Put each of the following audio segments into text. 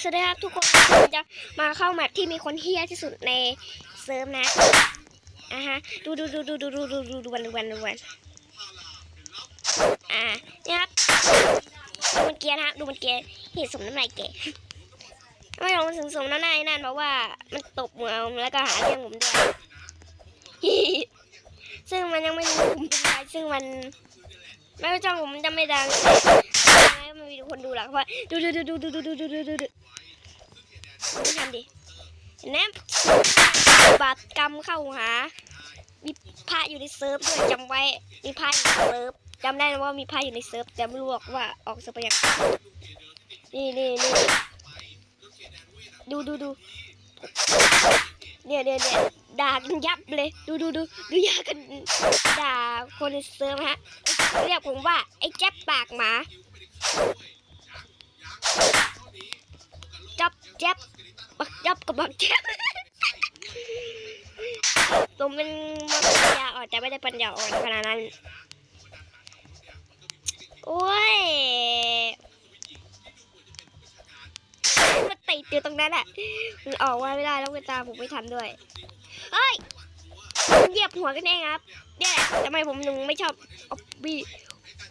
สวัสดีครับทุกคนจะมาเข้าแมปที่มีคนเฮี้ยที่สุดในเซิร์ฟนะอะฮะดูดูดูดูดูดูดูดูดูวันดูวันดูวันอ่าเนี่ยครับดูมันเกียร์นะครับดูมันเกียร์เห็นสมน้ำลายแกไม่ลองถึงสมน้ำลายนั่นเพราะว่ามันตบมือแล้วก็หาเรื่องผมด้วยซึ่งมันยังไม่รู้ผมเป็นใครซึ่งมัน ไม่ว่าช่องผมจะไม่ดัง มีคนดูดูดูดูดูดูดูดูดูดูดูไม่ทำดิเห็นไหมบาปกรรมเข้าหา มีพระอยู่ในเซิร์ฟด้วยจำไว้ มีพระอยู่ในเซิร์ฟจำได้นะว่ามีพระอยู่ในเซิร์ฟแต่ไม่รู้หรอกว่าออกเซิร์ฟไปยังนี่นี่นี่ดูดูดูเนี่ยเนี่ยเนี่ยด่ากันยับเลย ดูดูดูดูยากันด่าคนในเซิร์ฟฮะ เรียกผมว่า ไอ้แจ๊บปากหมาจับ แจ๊บบักจับกับบักแจ๊บผมเป็นมันปัญญาอ่อนแต่ไม่ได้ปัญญาอ่อนขนาดนั้น โอ้ยมันติดอยู่ตรงนั้นอะมันออกมาไม่ได้แล้วเวลาผมไม่ทันด้วยเฮ้ยเหยียบหัวกันเองครับเนี่ยทำไมผมถึงไม่ชอบออบบี้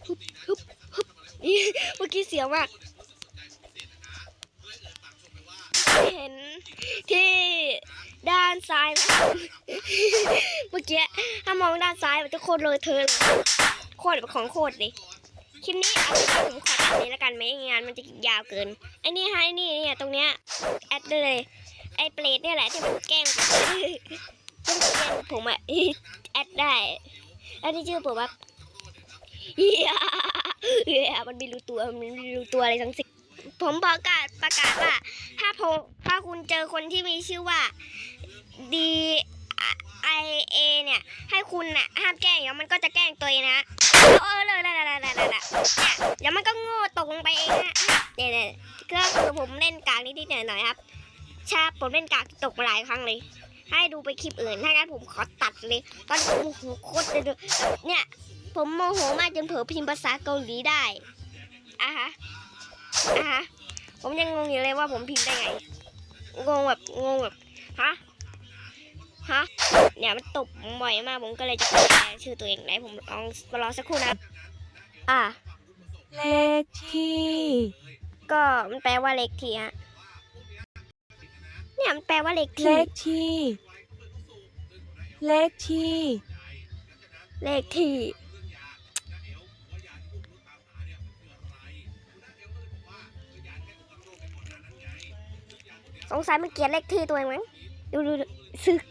ฮึบฮึบฮึบนี่เมื่อกี้เสียวมาก เห็นที่ด้านซ้ายไหมเมื่อกี้ถ้ามองด้านซ้ายมันจะโคตรเลยเธอเลยโคตรแบบของโคตรเลยคลิปนี้เอาผมขอตัดนี้แล้วกันไหมงานมันจะยาวเกินไอ้นี่ให้นี่เนี่ยตรงเนี้ยแอดเลยไอ้เปรตเนี่ยแหละที่มันแกล้งผมที่มันแกล้งผมอะแอดได้แล้วที่ชื่อผมว่าเฮียเฮียมันไม่รู้ตัวมันไม่รู้ตัวอะไรทั้งสิ้น ผมประกาศประกาศว่า ถ้าผมถ้าคุณเจอคนที่มีชื่อว่า D I A เนี่ย ให้คุณน่ะห้ามแกล้งแล้วมันก็จะแกล้งตัวเองนะเออเลยเลยเลยเลยเลยเนี่ยเดี๋ยวมันก็โง่ตกลงไปเองนะเนี่ยเนี่ยก็คือผมเล่นกากนิดๆหน่อยๆครับช่ผมเล่นกากตกหลายครั้งเลย ให้ดูไปคลิปอื่นถ้างั้นผมขอตัดเลยตอนผมโมโหโคตรเลยเนี่ยผมโมโหมากจนเผลอพิมพ์ภาษาเกาหลีได้อะฮะอะฮะ ผมยังงงอยู่เลยว่าผมพิมพ์ได้ไง งงแบบงงแบบฮะฮะเนี่ยมันตบผมบ่อยมากผมก็เลยจะแปลชื่อตัวเองไหนผมลองรอสักครู่นะอะเลขที่ ก็มันแปลว่าเลขที่ฮะเนี่ยมันแปลว่าเลขเลที่ขที่เลขที่เลขที่ สงสัยมันเกลียดเลขที่ตัวเองมั้งดูดูดูซึก